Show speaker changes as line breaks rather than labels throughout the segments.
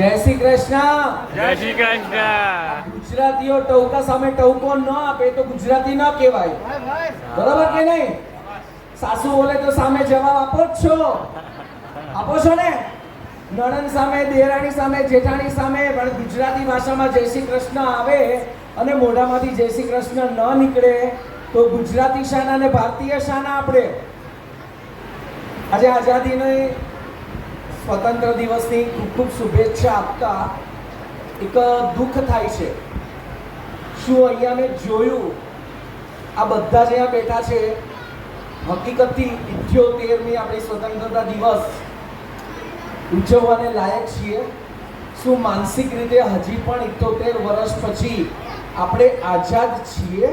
જય શ્રી કૃષ્ણ.
જય શ્રી કૃષ્ણ.
ગુજરાતીઓ ટવકા સામે ટવકો ન આપે તો ગુજરાતી ન કહેવાય. બરાબર કે નહીં? સાસુ બોલે તો સામે જવાબ આપો જ છો. આપો છો ને? નણંદ સામે દેરાણી સામે જેઠાણી સામે પણ ગુજરાતી ભાષામાં જય શ્રી કૃષ્ણ આવે અને મોઢામાંથી જય શ્રી કૃષ્ણ ન નીકળે તો ગુજરાતી શાના અને ભારતીય શાના આપણે. આજે આઝાદીની સ્વતંત્ર દિવસની ખૂબ ખૂબ શુભેચ્છા આપતા એક દુઃખ થાય છે. શું અહીંયા મેં જોયું? આ બધા જ અહીંયા બેઠા છે, હકીકતથી ઇઠ્યોતેરમી આપણી સ્વતંત્રતા દિવસ ઉજવવાને લાયક છીએ. શું માનસિક રીતે હજી પણ ઇઠ્યોતેર વર્ષ પછી આપણે આઝાદ છીએ?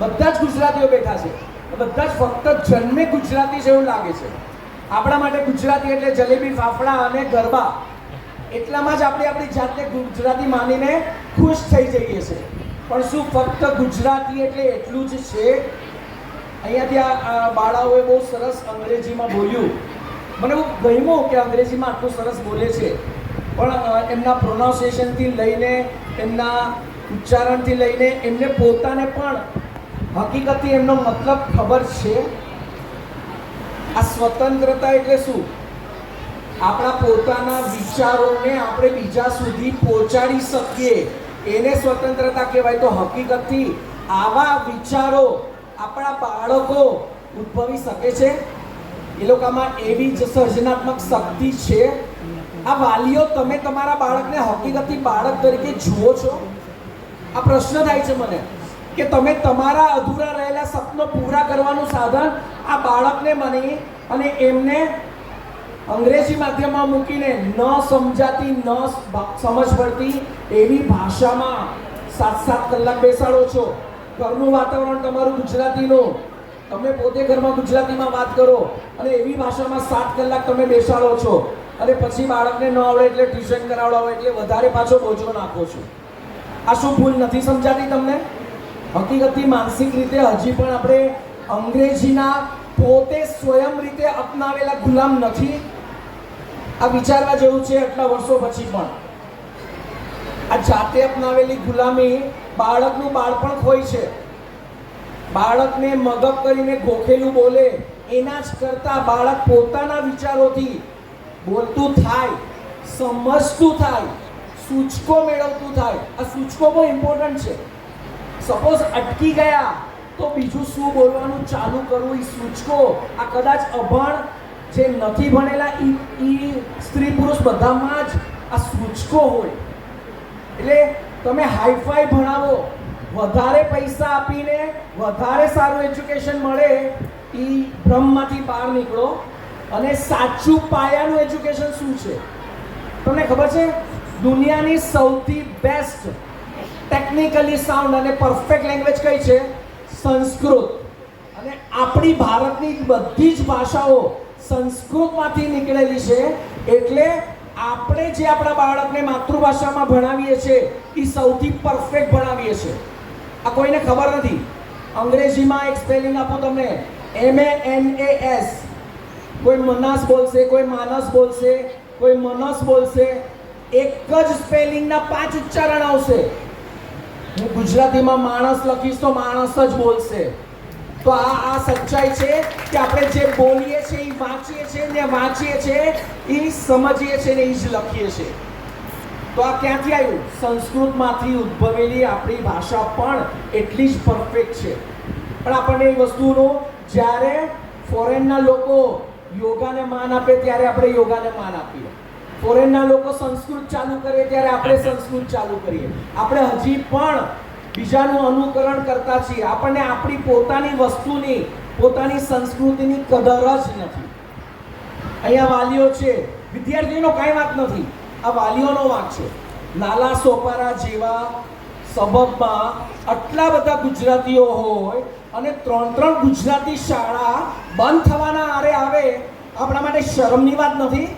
બધા જ ગુજરાતીઓ બેઠા છે. બધા જ ફક્ત જન્મે ગુજરાતી એવું લાગે છે. આપણા માટે ગુજરાતી એટલે જલેબી, ફાફડા અને ગરબા. એટલામાં જ આપણે આપણી જાતને ગુજરાતી માનીને ખુશ થઈ જઈએ છે પણ શું ફક્ત ગુજરાતી એટલે એટલું જ છે? અહીંયાથી આ બાળાઓએ બહુ સરસ અંગ્રેજીમાં બોલ્યું. મને બહુ ગમ્યું કે અંગ્રેજીમાં આટલું સરસ બોલે છે. પણ એમના પ્રોનાઉન્સિએશનથી લઈને, એમના ઉચ્ચારણથી લઈને એમને પોતાને પણ હકીકતથી એમનો મતલબ ખબર છે. આ સ્વતંત્રતા એટલે શું? આપણા પોતાના વિચારોને આપણે બીજા સુધી પહોંચાડી શકીએ. એને સ્વતંત્રતા કહેવાય. તો હકીકતથી આવા વિચારો આપણા બાળકો ઉદ્ભવી શકે છે? એ લોકોમાં એવી જ સર્જનાત્મક શક્તિ છે. આ વાલીઓ, તમે તમારા બાળકને હકીકતથી બાળક તરીકે જુઓ છો? આ પ્રશ્ન થાય છે મને. કે તમે તમારા અધૂરા રહેલા સપનો પૂરા કરવાનું સાધન આ બાળકને માની અને એમને અંગ્રેજી માધ્યમમાં મૂકીને ન સમજાતી, ન સમજ પડતી એવી ભાષામાં સાત સાત કલાક બેસાડો છો. ઘરનું વાતાવરણ તમારું ગુજરાતીનું. તમે પોતે ઘરમાં ગુજરાતીમાં વાત કરો અને એવી ભાષામાં સાત કલાક તમે બેસાડો છો. અને પછી બાળકને ન આવડે એટલે ટ્યુશન કરાવડાવો એટલે વધારે પાછો બોજો નાખો છો. આ શું ભૂલ નથી સમજાતી તમને? હકીકતથી માનસિક રીતે હજી પણ આપણે અંગ્રેજીના પોતે સ્વયં રીતે અપનાવેલા ગુલામ નથી. આ વિચારવા જેવું છે આટલા વર્ષો પછી પણ. આ જાતે અપનાવેલી ગુલામી બાળકનું બાળપણ ખોઈ છે. બાળકને મગબ કરીને ગોખેલું બોલે, એના જ કરતા બાળક પોતાના વિચારોથી બોલતું થાય, સમજતું થાય, સૂચકો મેળવતું થાય. આ સૂચકો બહુ ઇમ્પોર્ટન્ટ છે. સપોઝ અટકી ગયા, તો બીજું શું બોલવાનું ચાલુ કરવું એ સૂચકો. આ કદાચ અભણ જે નથી ભણેલા એ એ સ્ત્રી પુરુષ બધામાં જ આ સૂચકો હોય. એટલે તમે હાઈફાઈ ભણાવો. વધારે પૈસા આપીને વધારે સારું એજ્યુકેશન મળે એ ભ્રમમાંથી બહાર નીકળો. અને સાચું પાયાનું એજ્યુકેશન શું છે? તમને ખબર છે? દુનિયાની સૌથી બેસ્ટ ટેકનિકલી સાઉન્ડ અને પરફેક્ટ લેંગ્વેજ કઈ છે? સંસ્કૃત. અને આપણી ભારતની બધી જ ભાષાઓ સંસ્કૃતમાંથી નીકળેલી છે. એટલે આપણે જે આપણા બાળકને માતૃભાષામાં ભણાવીએ છીએ એ સૌથી પરફેક્ટ ભણાવીએ છીએ. આ કોઈને ખબર નથી? અંગ્રેજીમાં એક સ્પેલિંગ આપો તમને. એમ એન એ એસ કોઈ મનાસ બોલશે, કોઈ માનસ બોલશે, કોઈ મનસ બોલશે. એક જ સ્પેલિંગના પાંચ ઉચ્ચારણ આવશે. હું ગુજરાતીમાં માણસ લખીશ તો માણસ જ બોલશે. તો આ આ સચ્ચાઈ છે કે આપણે જે બોલીએ છીએ એ વાંચીએ છીએ ને વાંચીએ છીએ એ સમજીએ છીએ ને એ જ લખીએ છીએ. તો આ ક્યાંથી આવ્યું? સંસ્કૃતમાંથી ઉદ્ભવેલી આપણી ભાષા પણ એટલી જ પરફેક્ટ છે. પણ આપણને એ વસ્તુનો જ્યારે ફોરેનના લોકો યોગાને માન આપે, ત્યારે આપણે યોગાને માન આપીએ. ફોરેનના લોકો સંસ્કૃત ચાલુ કરે ત્યારે આપણે સંસ્કૃત ચાલુ કરીએ. આપણે હજી પણ બીજાનું અનુકરણ કરતા છીએ. આપણને આપણી પોતાની વસ્તુની, પોતાની સંસ્કૃતિની કદર જ નથી. અહીંયા વાલીઓ છે. વિદ્યાર્થીઓનો કાંઈ વાત નથી. આ વાલીઓનો વાંક છે. નાલા સોપારા જેવા સબબમાં આટલા બધા ગુજરાતીઓ હોય અને ત્રણ ત્રણ ગુજરાતી શાળા બંધ થવાના આરે આવે, આપણા માટે શરમની વાત નથી.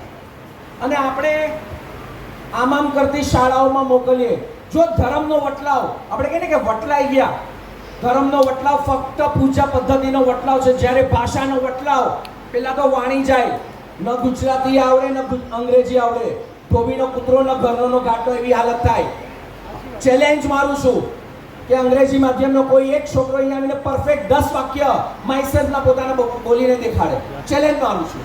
અને આપણે આમ આમ કરતી શાળાઓમાં મોકલીએ. જો ધર્મનો વટલાવ, આપણે કહીએ કે વટલાઈ ગયા. ધર્મનો વટલાવ ફક્ત પૂજા પદ્ધતિનો વટલાવ છે. જ્યારે ભાષાનો વટલાવ, પેલા તો વાણી જાય. ન ગુજરાતી આવડે, ન અંગ્રેજી આવડે. ધોબીનો ન ઘરનો ગાંઠો એવી હાલત થાય. ચેલેન્જ મારું છું કે અંગ્રેજી માધ્યમનો કોઈ એક છોકરો અહીંયા આવીને પરફેક્ટ દસ વાક્ય માઇસેલ્ફના પોતાના બોલીને દેખાડે. ચેલેન્જ મારું છું.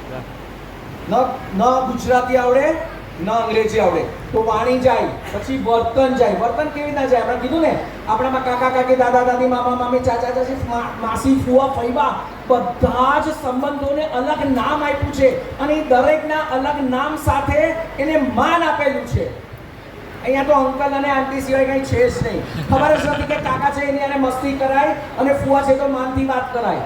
ન ન ગુજરાતી આવડે, ન અંગ્રેજી આવડે. તો વાણી જાય, પછી વર્તન જાય. વર્તન કેવી રીતના જાય? આપણે કીધું ને, આપણામાં કાકા, કાકી, દાદા, દાદી, મામા, મામી, ચાચા, ચાચી માસી, ફુવા ફૈબા બધા જ સંબંધોને અલગ નામ આપ્યું છે. અને એ દરેકના અલગ નામ સાથે એને માન આપેલું છે. અહીંયા તો અંકલ અને આંટી સિવાય કંઈ છે જ નહીં. ખબર જ નથી કે કાકા છે એની અને મસ્તી કરાય અને ફુવા છે તો માનથી વાત કરાય.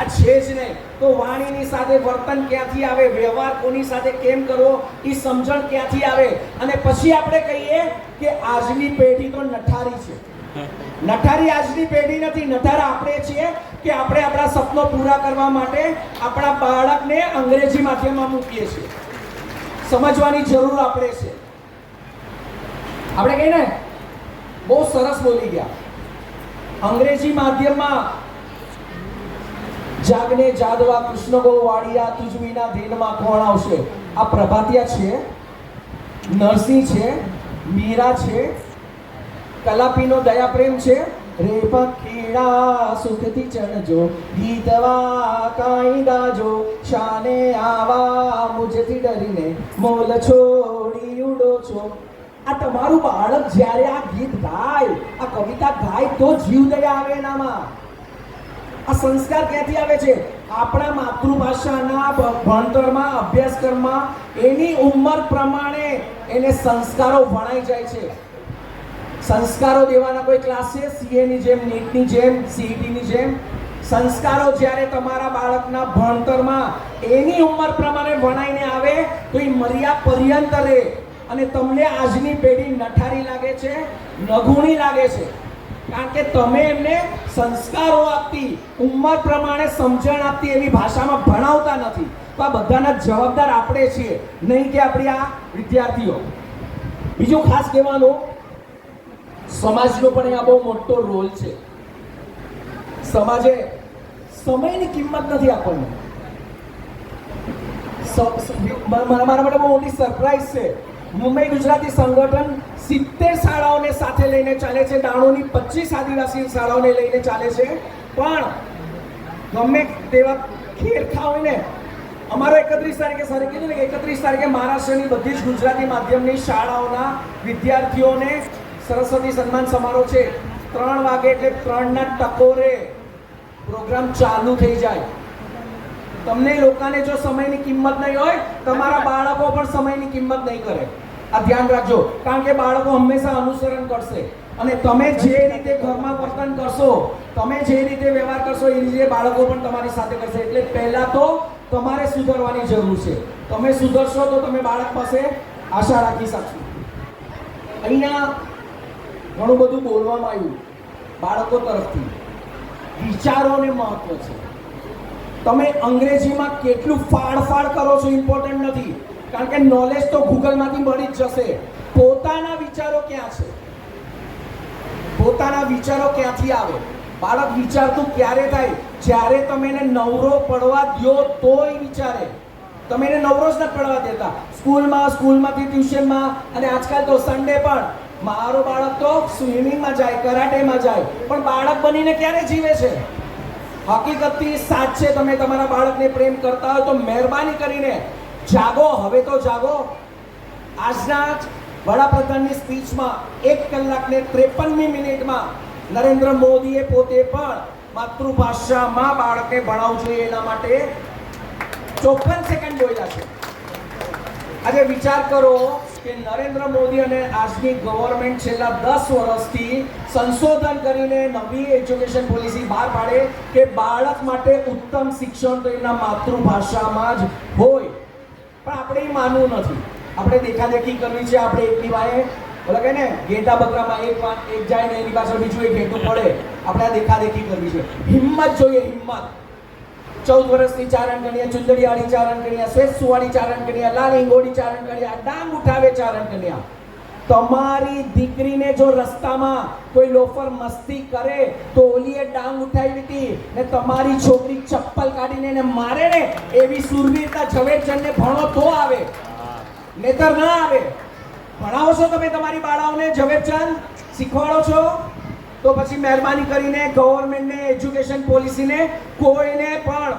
આ છે જ નહીં. તો વાણીની સાથે વર્તન ક્યાંથી આવે? વ્યવહાર કોની સાથે કેમ કરવો? એ સમજણ ક્યાંથી આવે? અને પછી આપણે કહીએ કે આજની પેઢી તો નઠારી છે. નઠારી આજની પેઢી નથી. નઠારા આપણે છીએ કે આપણે આપણા સપનો પૂરા કરવા માટે આપણા બાળકને અંગ્રેજી માધ્યમમાં મૂકીએ છીએ. સમજવાની જરૂર આપણે છે. આપણે કહીએ ને, બહુ સરસ બોલી ગયા. અંગ્રેજી માધ્યમમાં જાગને જાદવા કૃષ્ણ ગો વાડિયા તુજવીના વિના કોણ આવશે? આ પ્રભાતિયા છે, નરસિંહ છે, મીરા છે, કલાપીનો દયા પ્રેમ છે. રે પખીડા સુખથી ચણજો ગીતવા કાંઈ ગાજો. શાને આવા મુજથી ડરીને મોલ છોડી ઉડો છો. આ તમારું બાળક જ્યારે આ ગીત ગાય, આ કવિતા ગાય તો જીવ દયા આવે એનામાં. આ સંસ્કાર ક્યાંથી આવે છે? આપણા માતૃભાષાના ભણતરમાં, અભ્યાસક્રમમાં એની ઉંમર પ્રમાણે એને સંસ્કારો ભણાઈ જાય છે. સંસ્કારો દેવાના કોઈ ક્લાસ છે? સીએની જેમ નીટની જેમ સીઈટીની જેમ? સંસ્કારો જ્યારે તમારા બાળકના ભણતરમાં એની ઉંમર પ્રમાણે ભણાઈને આવે, તો એ મર્યા પર્યંત રહે. અને તમને આજની પેઢી નઠારી લાગે છે, નઘુણી લાગે છે. કારણ કે તમે એમને સંસ્કારો આપતી, ઉંમર પ્રમાણે સમજણ આપતી એવી ભાષામાં ભણાવતા નથી. તો આ બધાના જવાબદાર આપણે છીએ, નહીં કે આપણી આ વિદ્યાર્થીઓ. બીજું ખાસ કહેવાનું સમાજનો પણ અહીંયા બહુ મોટો રોલ છે. સમાજે સમયની કિંમત નથી આપણને. મારા માટે બહુ મોટી સરપ્રાઈઝ છે. મુંબઈ ગુજરાતી સંગઠન સિત્તેર શાળાઓને સાથે લઈને ચાલે છે. દાણોની પચીસ આદિવાસી શાળાઓને લઈને ચાલે છે. પણ ગમે તેવા ખેરખા હોય ને, અમારો એકત્રીસ તારીખે સરે કીધું ને એકત્રીસ તારીખે મહારાષ્ટ્રની બધી જ ગુજરાતી માધ્યમની શાળાઓના વિદ્યાર્થીઓને સરસ્વતી સન્માન સમારોહ છે. ત્રણ વાગે એટલે ત્રણના ટકોરે પ્રોગ્રામ ચાલુ થઈ જાય. તમને લોકોને જો સમયની કિંમત નહીં હોય, તમારા બાળકો પણ સમયની કિંમત નહીં કરે. આ ધ્યાન રાખજો. કારણ કે બાળકો હંમેશા અનુસરણ કરશે. અને તમે જે રીતે ઘરમાં વર્તન કરશો, તમે જે રીતે વ્યવહાર કરશો, એ રીતે બાળકો પણ તમારી સાથે કરશે. એટલે પહેલા તો તમારે સુધરવાની જરૂર છે. તમે સુધરશો તો તમે બાળક પાસે આશા રાખી શકશો. અહીંયા ઘણું બધું બોલવામાં આવ્યું. બાળકો તરફથી. વિચારોને મહત્વ છે. તમે અંગ્રેજીમાં કેટલું ફાડફાડ કરો છો ઇમ્પોર્ટન્ટ નથી. કારણ કે નોલેજ તો ગૂગલમાંથી મળી જ જશે. પોતાના વિચારો ક્યાં છે? પોતાના વિચારો ક્યાંથી આવે? બાળક વિચારતું ક્યારે થાય? જ્યારે તમે એને નવરો પડવા દો તોય વિચારે. તમે એને નવરો જ નથી પડવા દેતા. સ્કૂલમાં, સ્કૂલમાંથી, ટ્યુશનમાં અને આજકાલ તો સન્ડે પણ. મારો બાળક તો સ્વિમિંગમાં જાય, કરાટેમાં જાય. પણ બાળક બનીને ક્યારે જીવે છે? હકીકતથી સાચે તમે તમારા બાળકને પ્રેમ કરતા હોય તો મહેરબાની કરીને જાગો, હવે તો જાગો. આજના જ વડાપ્રધાનની સ્પીચમાં એક કલાકને ત્રેપનમી મિનિટમાં નરેન્દ્ર મોદીએ પોતે પણ માતૃભાષામાં બાળકને ભણાવવું જોઈએ એના માટે ચોપન સેકન્ડ બોલ્યા છે. આજે વિચાર કરો કે નરેન્દ્ર મોદી અને આજની ગવર્મેન્ટ છેલ્લા દસ વર્ષથી સંશોધન કરીને નવી એજ્યુકેશન પોલિસી બહાર પાડે કે બાળક માટે ઉત્તમ શિક્ષણ તો એના માતૃભાષામાં જ હોય. પણ આપણે એ માનવું નથી. આપણે દેખાદેખી કરવી છે આપણે એકની વાએ બોલે કે ને, ઘેટા બકરામાં એક એક જાય ને એની પાછળ બીજું એક ઘેટું પડે. આપણે આ દેખાદેખી કરવી છે. હિંમત જોઈએ, હિંમત. ચૌદ વર્ષની ચારણ કન્યા, ચુંદડીવાળી ચારણ કન્યા શ્વેત સુવાળી ચારણ કન્યા લાલ હિંગોળી ચારણ કન્યા, ડાંગ ઉઠાવે ચારણ કન્યા. તમારી દીકરીને જો રસ્તામાં કોઈ લોફર મસ્તી કરે, તો ઓલીએ ડાંગ ઉઠાવી હતી ને તમારી છોકરી ચપ્પલ કાઢીને એને મારે ને, એવી સુરવીરતા ઝવેરચંદને ભણો તો આવે. નેતર ના આવે. ભણાવો છો તમે તમારી બાળાઓને, ઝવેરચંદ? શીખવાડો છો? તો પછી મહેરબાની કરીને ગવર્મેન્ટને, એજ્યુકેશન પોલિસીને કોઈને પણ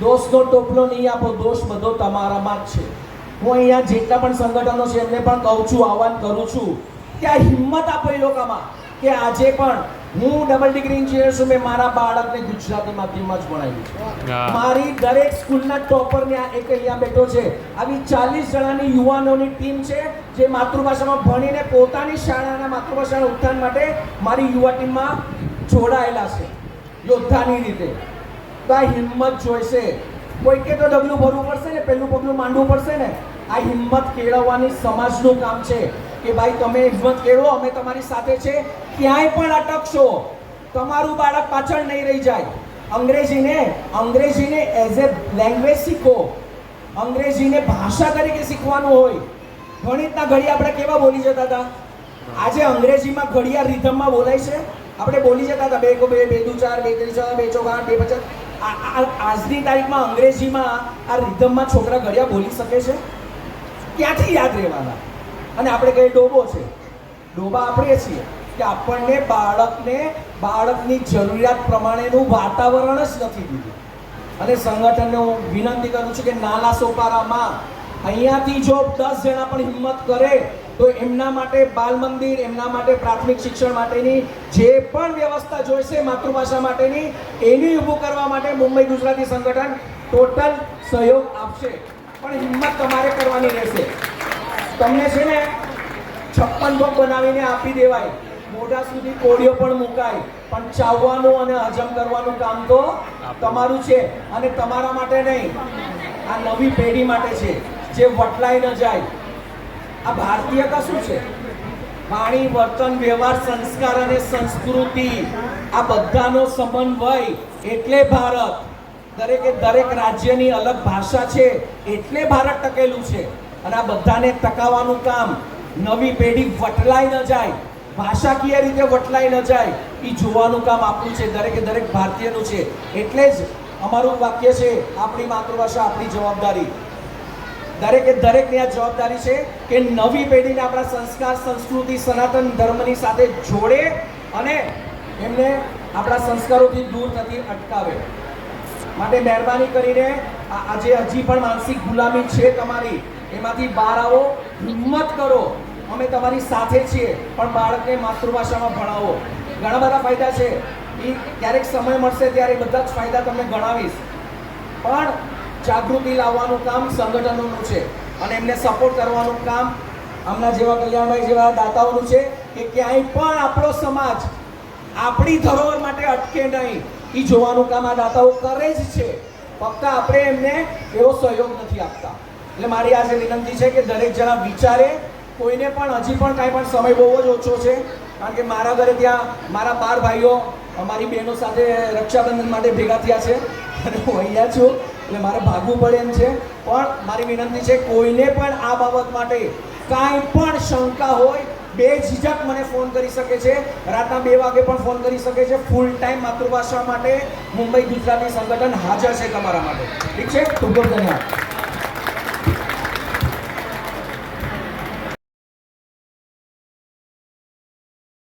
દોષનો ટોપલો નહીં આપો, દોષ બધો તમારામાં જ છે. હું અહીંયા જેટલા પણ સંગઠનો છે એમને પણ કહું છું આહવાન કરું છું કે આ હિંમત આપો એ લોકોમાં કે આજે પણ હું ડબલ ડિગ્રી ઇન્જિનિયર છું મેં મારા બાળકને ગુજરાતી માધ્યમમાં જ ભણાવ્યું મારી દરેક સ્કૂલના ટોપરને આ એક અહીંયા બેઠો છે. આવી ચાલીસ જણાની યુવાનોની ટીમ છે જે માતૃભાષામાં ભણીને પોતાની શાળાના માતૃભાષાના ઉત્થાન માટે મારી યુવા ટીમમાં જોડાયેલા છે. યોદ્ધાની રીતે. તો આ હિંમત જોઈશે. કોઈકે તો ડગલું ભરવું પડશે ને પહેલું પગલું માંડવું પડશે ને. આ હિંમત કેળવવાની સમાજનું કામ છે કે ભાઈ તમે હિંમત કેળવો, અમે તમારી સાથે છે. ક્યાંય પણ અટકશો, તમારું બાળક પાછળ નહીં રહી જાય. અંગ્રેજીને અંગ્રેજીને એઝ એ લેંગ્વેજ શીખો. અંગ્રેજીને ભાષા તરીકે શીખવાનું હોય. ગણિતના ઘડી આપણે કેવા બોલી જતા હતા? આજે અંગ્રેજીમાં ઘડિયા રિધમમાં બોલાય છે. આપણે બોલી જતા હતા, બે કો બે બે દુ ચાર, બે ત્રણ ચાર, બે ચોક આઠ બે પચાસ. આજની તારીખમાં અંગ્રેજીમાં આ રિધમમાં છોકરા ઘડિયા બોલી શકે છે? ક્યાંથી યાદ રહેવાના? અને આપણે કહીએ ડોબો છે. ડોબા આપણે છીએ કે આપણને બાળકને, બાળકની જરૂરિયાત પ્રમાણેનું વાતાવરણ જ નથી દીધું. અને સંગઠનને હું વિનંતી કરું છું કે નાલા સોપારામાં અહીંયાથી જો દસ જણા પણ હિંમત કરે તો એમના માટે બાલ મંદિર, એમના માટે પ્રાથમિક શિક્ષણ માટેની જે પણ વ્યવસ્થા જોઈશે માતૃભાષા માટેની, એની ઊભું કરવા માટે મુંબઈ ગુજરાતી સંગઠન ટોટલ સહયોગ આપશે. પણ હિંમત તમારે કરવાની રહેશે. તમને છે ને છપ્પન ભોગ બનાવીને આપી દેવાય. મોઢા સુધી કોળીઓ પણ મુકાય. પણ ચાવવાનું અને હજમ કરવાનું કામ તો તમારું છે. અને તમારા માટે નહીં. આ નવી પેઢી માટે છે. જે વટલાઈ ન જાય. આ ભારતીયતા શું છે? વાણી, વર્તન, વ્યવહાર, સંસ્કાર અને સંસ્કૃતિ આ બધાનો સમન્વય એટલે ભારત. દરેકે દરેક રાજ્યની અલગ ભાષા છે એટલે ભારત ટકેલું છે. અને આ બધાને ટકાવવાનું કામ નવી પેઢી વટલાઈ ન જાય. ભાષાકીય રીતે વટલાઈ ન જાય એ જોવાનું કામ આપણું છે. દરેકે દરેક ભારતીયનું છે. એટલે જ અમારું વાક્ય છે આપણી માતૃભાષા, આપણી જવાબદારી. દરેકે દરેકની આ જવાબદારી છે કે નવી પેઢીને આપણા સંસ્કાર, સંસ્કૃતિ, સનાતન ધર્મની સાથે જોડે અને એમને આપણા સંસ્કારોથી દૂર થતી અટકાવે. માટે મહેરબાની કરીને આજે હજી પણ માનસિક ગુલામી છે તમારી. એમાંથી બહાર આવો, હિંમત કરો. અમે તમારી સાથે છીએ, પણ બાળકને માતૃભાષામાં ભણાવો. ઘણા બધા ફાયદા છે. એ ક્યારેક સમય મળશે ત્યારે બધા જ ફાયદા તમને ગણાવીશ. પણ જાગૃતિ લાવવાનું કામ સંગઠનોનું છે અને એમને સપોર્ટ કરવાનું કામ આમના જેવા કલ્યાણભાઈ જેવા દાતાઓનું છે કે ક્યાંય પણ આપણો સમાજ આપણી ધરોહર માટે અટકે નહીં, એ જોવાનું કામ આ દાતાઓ કરે જ છે. ફક્ત આપણે એમને એવો સહયોગ નથી આપતા. એટલે મારી આજે વિનંતી છે કે દરેક જણા વિચારે, કોઈને પણ હજી પણ કાંઈ પણ સમય બહુ જ ઓછો છે, કારણ કે મારા ઘરે ત્યાં મારા બાર ભાઈઓ, અમારી બહેનો સાથે રક્ષાબંધન માટે ભેગા થયા છે અને હું અહીંયા છું. એટલે મારે ભાગવું પડે એમ છે. પણ મારી વિનંતી છે, કોઈને પણ આ બાબત માટે કાંઈ પણ શંકા હોય, બે ઝીઝક મને ફોન કરી શકે છે. રાતના બે વાગે પણ ફોન કરી શકે છે. ફૂલ ટાઈમ માતૃભાષા માટે મુંબઈ ગુજરાતી સંગઠન હાજર છે તમારા માટે. ઠીક છે? ખૂબ ખૂબ ધન્યવાદ.